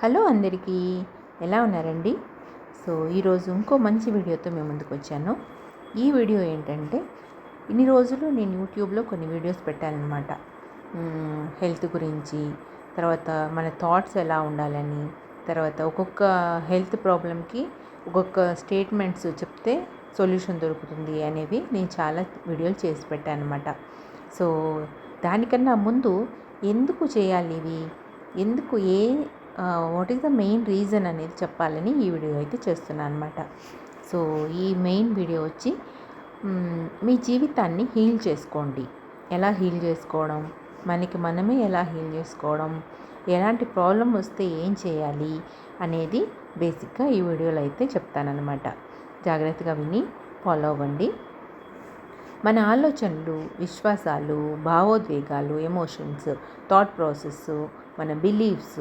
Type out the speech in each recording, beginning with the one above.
Hello అందరికీ ఎలా ఉన్నారండి? సో ఈరోజు ఇంకో మంచి వీడియోతో మేము ముందుకు వచ్చాను. ఈ వీడియో ఏంటంటే ఇన్ని రోజులు నేను యూట్యూబ్లో కొన్ని వీడియోస్ పెట్టానన్నమాట హెల్త్ గురించి తర్వాత మన థాట్స్ ఎలా ఉండాలని తర్వాత ఒక్కొక్క హెల్త్ ప్రాబ్లమ్కి ఒక్కొక్క స్టేట్మెంట్స్ చెప్తే సొల్యూషన్ దొరుకుతుంది అనేవి నేను చాలా వీడియోలు చేసి పెట్టాను అనమాట సో దానికన్నా ముందు ఎందుకు చేయాలి ఇవి? ఎందుకు ఏ what is the main reason అనేది చెప్పాలని ఈ వీడియో అయితే చేస్తున్నాను అనమాట సో ఈ మెయిన్ వీడియో వచ్చి మీ జీవితాన్ని హీల్ చేసుకోండి. ఎలా హీల్ చేసుకోవడం? మనకి మనమే ఎలా హీల్ చేసుకోవడం? ఎలాంటి ప్రాబ్లం వస్తే ఏం చేయాలి? అనేది బేసిక్గా ఈ వీడియోలో అయితే చెప్తానన్నమాట జాగ్రత్తగా విని ఫాలో అవ్వండి. మన ఆలోచనలు విశ్వాసాలు భావోద్వేగాలు ఎమోషన్స్ థాట్ ప్రాసెస్ మన బిలీఫ్స్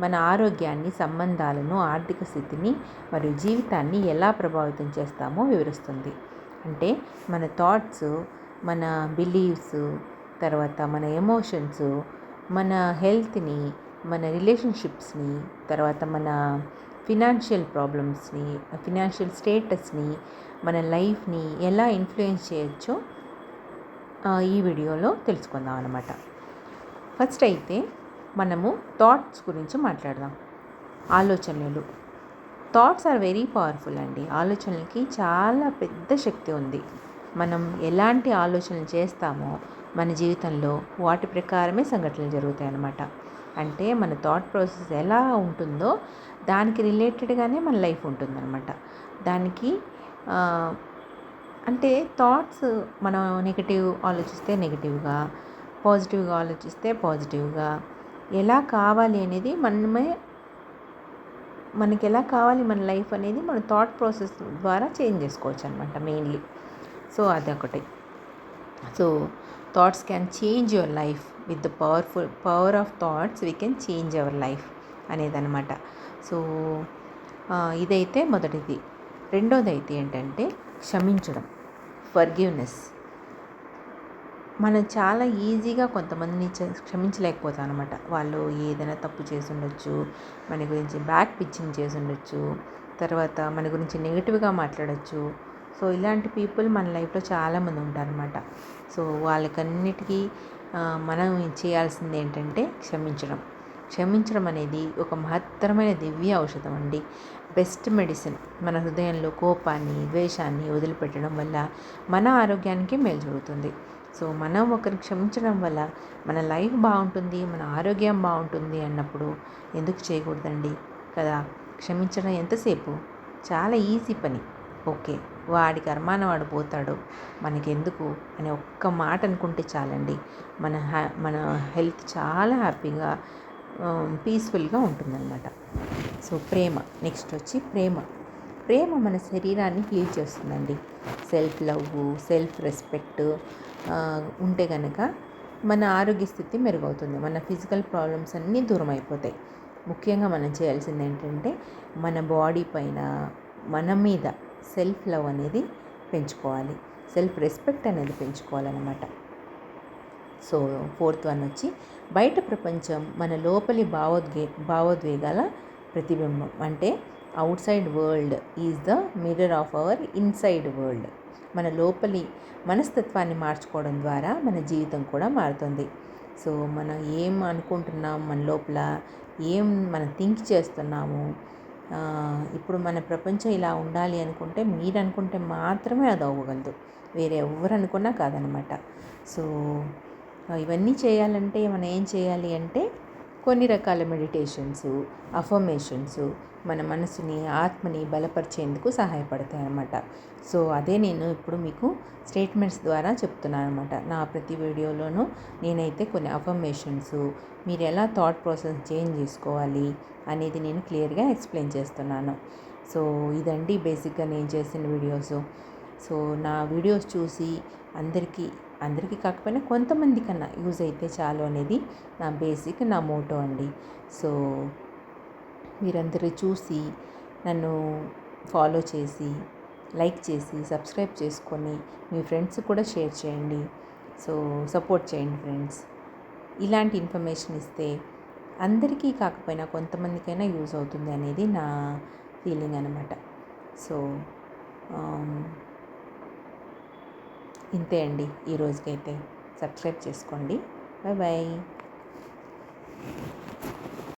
మన ఆరోగ్యాన్ని సంబంధాలను ఆర్థిక స్థితిని మరియు జీవితాన్ని ఎలా ప్రభావితం చేస్తామో వివరిస్తుంది. అంటే మన థాట్స్ మన బిలీవ్స్ తర్వాత మన ఎమోషన్స్ మన హెల్త్ని మన రిలేషన్షిప్స్ని తర్వాత మన ఫినాన్షియల్ ప్రాబ్లమ్స్ని ఫినాన్షియల్ స్టేటస్ని మన లైఫ్ని ఎలా ఇన్ఫ్లుయెన్స్ చేయొచ్చో ఈ వీడియోలో తెలుసుకుందాం అనమాట ఫస్ట్ అయితే మనము థాట్స్ గురించి మాట్లాడదాం. ఆలోచనలు. థాట్స్ ఆర్ వెరీ పవర్ఫుల్ అండి. ఆలోచనలకి చాలా పెద్ద శక్తి ఉంది. మనం ఎలాంటి ఆలోచనలు చేస్తామో మన జీవితంలో వాటి ప్రకారమే సంఘటనలు జరుగుతాయి అన్నమాట అంటే మన థాట్ ప్రాసెస్ ఎలా ఉంటుందో దానికి రిలేటెడ్గానే మన లైఫ్ ఉంటుందన్నమాట. దానికి అంటే థాట్స్ మనం నెగిటివ్ ఆలోచిస్తే నెగిటివ్గా పాజిటివ్గా ఆలోచిస్తే పాజిటివ్గా ఎలా కావాలి అనేది మనమే మనకి ఎలా కావాలి మన లైఫ్ అనేది మన థాట్ ప్రాసెస్ ద్వారా చేంజ్ చేసుకోవచ్చు అనమాట మెయిన్లీ. సో అదొకటి. So thoughts can change your life. With the powerful power of thoughts we can change our life అనేదన్నమాట. So ఇదైతే మొదటిది. రెండోది అయితే ఏంటంటే క్షమించడం. ఫర్గివ్నెస్ మనం చాలా ఈజీగా కొంతమందిని చ- క్షమించలేకపోతాం అనమాట వాళ్ళు ఏదైనా తప్పు చేసి ఉండొచ్చు మన గురించి బ్యాక్ పిచ్చింగ్ చేసి ఉండొచ్చు తర్వాత మన గురించి నెగిటివ్గా మాట్లాడచ్చు. సో ఇలాంటి పీపుల్ మన లైఫ్లో చాలామంది ఉంటారనమాట సో వాళ్ళకన్నిటికీ మనం చేయాల్సింది ఏంటంటే క్షమించడం. క్షమించడం అనేది ఒక మహత్తరమైన దివ్య ఔషధం అండి. Best medicine. మన హృదయంలో కోపాన్ని ద్వేషాన్ని వదిలిపెట్టడం వల్ల మన ఆరోగ్యానికి మేలు జరుగుతుంది. సో మనం ఒకరిని క్షమించడం వల్ల మన లైఫ్ బాగుంటుంది మన ఆరోగ్యం బాగుంటుంది అన్నప్పుడు ఎందుకు చేయకూడదండి? కదా? క్షమించడం ఎంతసేపు? చాలా ఈజీ పని. ఓకే వాడి కర్మాన వాడు పోతాడు. మనకెందుకు? అని ఒక్క మాట అనుకుంటే చాలండి. మన హ్యా మన హెల్త్ చాలా హ్యాపీగా పీస్ఫుల్గా ఉంటుందన్నమాట. సో ప్రేమ నెక్స్ట్ వచ్చి ప్రేమ. ప్రేమ మన శరీరాన్ని హీల్ చేస్తుందండి. సెల్ఫ్ లవ్ సెల్ఫ్ రెస్పెక్ట్ ఉంటే కనుక మన ఆరోగ్య స్థితి మెరుగవుతుంది. మన ఫిజికల్ ప్రాబ్లమ్స్ అన్నీ దూరం అయిపోతాయి ముఖ్యంగా మనం చేయాల్సింది ఏంటంటే మన బాడీ పైన మన మీద సెల్ఫ్ లవ్ అనేది పెంచుకోవాలి. సెల్ఫ్ రెస్పెక్ట్ అనేది పెంచుకోవాలన్నమాట. సో ఫోర్త్ వన్ వచ్చి బయట ప్రపంచం మన లోపలి భావోద్వే భావోద్వేగాల ప్రతిబింబం. అంటే outside world is the mirror of our inside world. మన లోపలి మనస్తత్వాన్ని మార్చుకోవడం ద్వారా మన జీవితం కూడా మారుతుంది. సో మనం ఏం అనుకుంటున్నాం మన లోపల ఏం మనం థింక్ చేస్తున్నాము ఇప్పుడు మన ప్రపంచం ఇలా ఉండాలి అనుకుంటే మీరు అనుకుంటే మాత్రమే అది అవ్వగలదు. వేరే ఎవరు అనుకున్నా కాదనమాట. సో ఇవన్నీ చేయాలంటే మనం ఏం చేయాలి అంటే కొన్ని రకాల మెడిటేషన్స్ అఫర్మేషన్స్ మన మనసుని ఆత్మని బలపరిచేందుకు సహాయపడతాయి అన్నమాట సో అదే నేను ఇప్పుడు మీకు స్టేట్మెంట్స్ ద్వారా చెప్తున్నాను అనమాట నా ప్రతి వీడియోలోనూ నేనైతే కొన్ని అఫర్మేషన్స్ మీరు ఎలా థాట్ ప్రాసెస్ చేంజ్ చేసుకోవాలి అనేది నేను క్లియర్గా ఎక్స్ప్లెయిన్ చేస్తున్నాను. సో ఇదండి బేసిక్గా నేను చేసిన వీడియోస్. సో నా వీడియోస్ చూసి అందరికీ అందరికీ కాకపోయినా కొంతమంది కన్నా యూజ్ అయితే చాలు అనేది నా బేసిక్ నా మోటో అండి. సో మీరందరూ చూసి నన్ను ఫాలో చేసి లైక్ చేసి సబ్స్క్రైబ్ చేసుకొని మీ ఫ్రెండ్స్ కూడా షేర్ చేయండి. సో సపోర్ట్ చేయండి ఫ్రెండ్స్. ఇలాంటి ఇన్ఫర్మేషన్ ఇస్తే అందరికీ కాకపోయినా కొంతమందికైనా యూజ్ అవుతుంది అనేది నా ఫీలింగ్ అనమాట సో ఇంతే అండి ఈ రోజుకైతే. సబ్స్క్రైబ్ చేసుకోండి. Bye bye